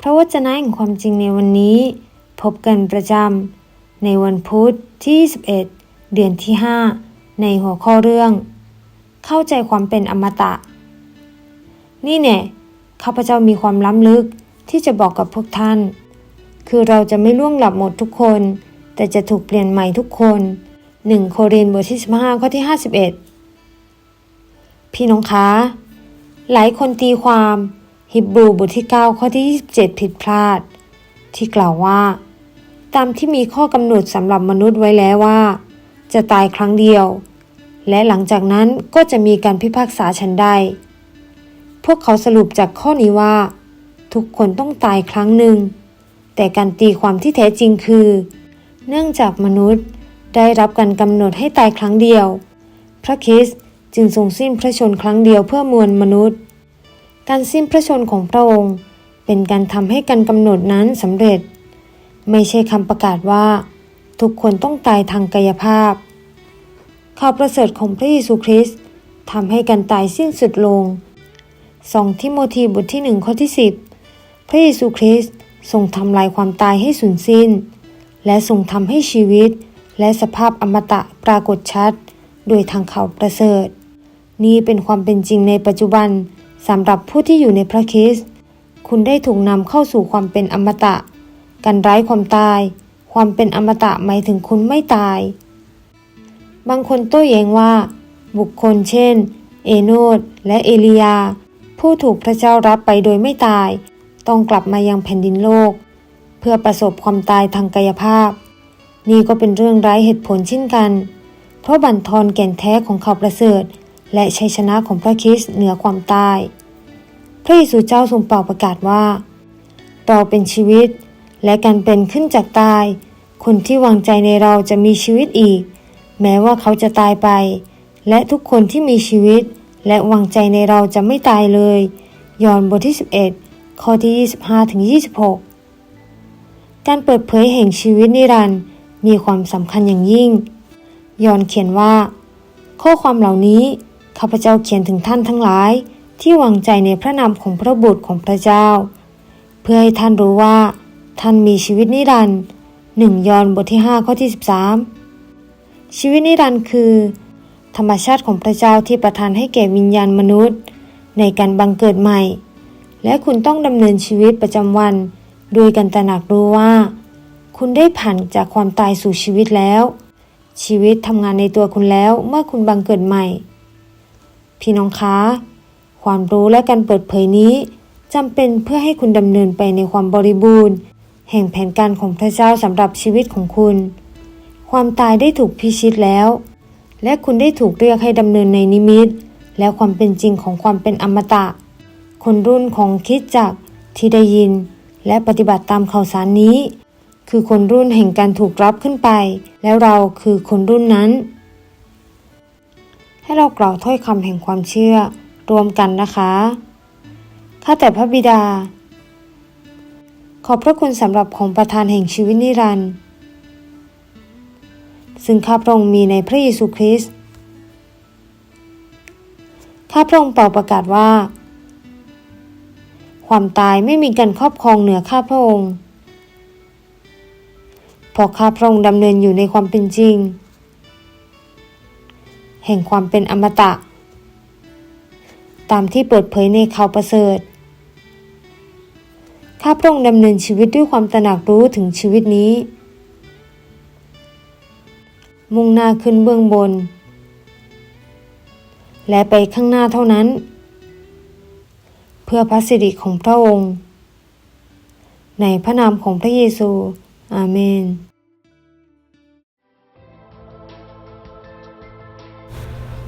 พระวจนะแห่งความจริงในวันนี้ พบกันประจำในวันพุธที่21เดือนที่ 5 ในหัวข้อเรื่อง เข้าใจความเป็นอมตะ นี่แน่ข้าพเจ้ามีความล้ำลึกที่จะบอกกับพวกท่าน คือเราจะไม่ล่วงหลับหมดทุกคน แต่จะถูกเปลี่ยนใหม่ทุกคน 1 โครินธ์บทที่ 15 ข้อที่ 51 พี่น้องคะ หลายคนตีความ ฮิบรูบทที่ 9 ข้อที่ 27 ผิดพลาด ที่กล่าวว่า ตามที่มีข้อกำหนดสำหรับมนุษย์ไว้แล้วว่า จะตายครั้งเดียว และหลังจากนั้นก็จะมีการพิพากษาฉันได้พวกเขาสรุปจากข้อนี้ว่า ทุกคนต้องตายครั้งหนึ่ง แต่การตีความที่แท้จริงคือ เนื่องจากมนุษย์ได้รับการกำหนดให้ตายครั้งเดียว พระคริสต์จึงทรงสิ้นพระชนครั้งเดียวเพื่อมวลมนุษย์ การสิ้นพระชนของพระองค์ เป็นการทำให้การกำหนดนั้นสำเร็จ ไม่ใช่คำประกาศว่า ทุกคนต้องตายทางกายภาพ ข่าวประเสริฐของพระเยซูคริสต์ทำให้การตายสิ้นสุดลง 2 ทิโมธีบทที่ 1 ข้อที่ 10 พระเยซูคริสต์ทรงทำลายความตายให้สูญสิ้น และทรงทำให้ชีวิต และสภาพอมตะปรากฏชัด โดยทางข่าวประเสริฐ นี่เป็นความเป็นจริงในปัจจุบัน สำหรับผู้ที่อยู่ในพระคริสต์คุณได้ถูกนำเข้าสู่ความเป็นอมตะ การไร้ความตาย ความเป็นอมตะหมายถึงคุณไม่ตาย บางคนโต้แย้งว่า บุคคลเช่น เอโนดและเอลียา ผู้ถูกพระเจ้ารับไปโดยไม่ตาย ต้องกลับมายังแผ่นดินโลก เพื่อประสบความตายทางกายภาพ นี่ก็เป็นเรื่องไร้เหตุผลเช่นกัน เพราะบั่นทอนแก่นแท้ของข่าวประเสริฐ และชัยชนะของพระคริสต์เหนือความตาย ระเยซูเจ้าทรงเป่าประกาศว่า เราเป็นชีวิต และการเป็นขึ้นจากตาย คนที่วางใจในเราจะมีชีวิตอีก แม้ว่าเขาจะตายไป และทุกคนที่มีชีวิต และวางใจในเราจะไม่ตายเลย ยอห์นบทที่ 11 ข้อที่ 25ถึง26 การเปิดเผยแห่งชีวิตนิรันดร์มีความสำคัญอย่างยิ่ง ยอห์นเขียนว่า ข้อความเหล่านี้ข้าพเจ้าเขียนถึงท่านทั้งหลาย ที่วางใจในพระนามของพระบุตรของพระเจ้า เพื่อให้ท่านรู้ว่า ท่านมีชีวิตนิรันดร์หนึ่งยอห์นบทที่ 5 ข้อที่ 13 ชีวิตนิรันดร์คือ ธรรมชาติของพระเจ้าที่ประทานให้แก่วิญญาณมนุษย์ ในการบังเกิดใหม่ และคุณต้องดำเนินชีวิตประจำวันโดยการตระหนักรู้ว่า คุณได้ผ่านจากความตายสู่ชีวิตแล้ว ชีวิตทำงานในตัวคุณแล้วเมื่อคุณบังเกิดใหม่ พี่น้องคะ ความรู้และการเปิดเผยนี้จำเป็นเพื่อให้คุณดำเนินไปในความบริบูรณ์ แห่งแผนการของพระเจ้าสำหรับชีวิตของคุณ ความตายได้ถูกพิชิตแล้ว และคุณได้ถูกเรียกให้ดำเนินในนิมิต และความเป็นจริงของความเป็นอมตะ คนรุ่นของคิดจักที่ได้ยิน และปฏิบัติตามข่าวสารนี้ คือคนรุ่นแห่งการถูกรับขึ้นไป แล้วเราคือคนรุ่นนั้น ให้เรากล่าวถ้อยคำแห่งความเชื่อ รวมกันนะคะข้าแต่พระบิดา ขอบพระคุณสำหรับของประทานแห่งชีวิตนิรันดร์ซึ่งข้าพระองค์มีในพระเยซูคริสต์ข้าพระองค์เป่าประกาศว่า ความตายไม่มีการครอบครองเหนือข้าพระองค์เพราะข้าพระองค์ดำเนินอยู่ในความเป็นจริง แห่งความเป็นอมตะ ตามที่เปิดเผยในข่าวประเสริฐ ข้าพระองค์ดำเนินชีวิตด้วยความตระหนักรู้ถึงชีวิตนี้ มุ่งหน้าขึ้นเบื้องบน และไปข้างหน้าเท่านั้น เพื่อพระสิริของพระองค์ ในพระนามของพระเยซู อาเมน